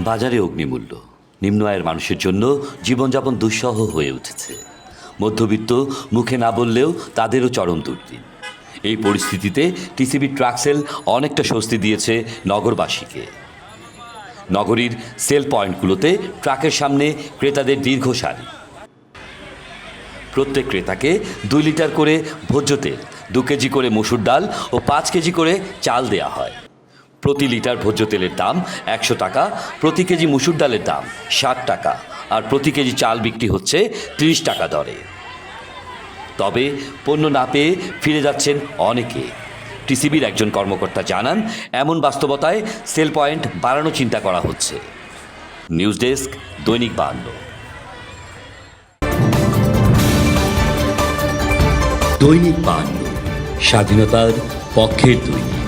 বাজারে অগ্নিমূল্য। নিম্ন আয়ের মানুষের জন্য জীবনযাপন দুঃসহ হয়ে উঠেছে। মধ্যবিত্ত মুখে না বললেও তাদেরও চরম দুর্দিন। এই পরিস্থিতিতে টিসিবি ট্রাকসেল অনেকটা স্বস্তি দিয়েছে নগরবাসীকে। নগরীর সেল পয়েন্টগুলোতে ট্রাকের সামনে ক্রেতাদের দীর্ঘ সারি প্রত্যেক ক্রেতাকে দুই লিটার করে ভোজ্য তেল দু কেজি করে মসুর ডাল ও পাঁচ কেজি করে চাল দেয়া হয়। প্রতি লিটার ভোজ্য তেলের দাম একশো টাকা, প্রতি কেজি মুসুর ডালের দাম ষাট টাকা আর প্রতি কেজি চাল বিক্রি হচ্ছে ত্রিশ টাকা দরে। তবে পণ্য না পেয়ে ফিরে যাচ্ছেন অনেকে। টিসিবির একজন কর্মকর্তা জানান, এমন বাস্তবতায় সেল পয়েন্ট বাড়ানো চিন্তা করা হচ্ছে। নিউজ ডেস্ক, দৈনিক বাহান্ন দৈনিক বাহান্ন স্বাধীনতার পক্ষের দৈনিক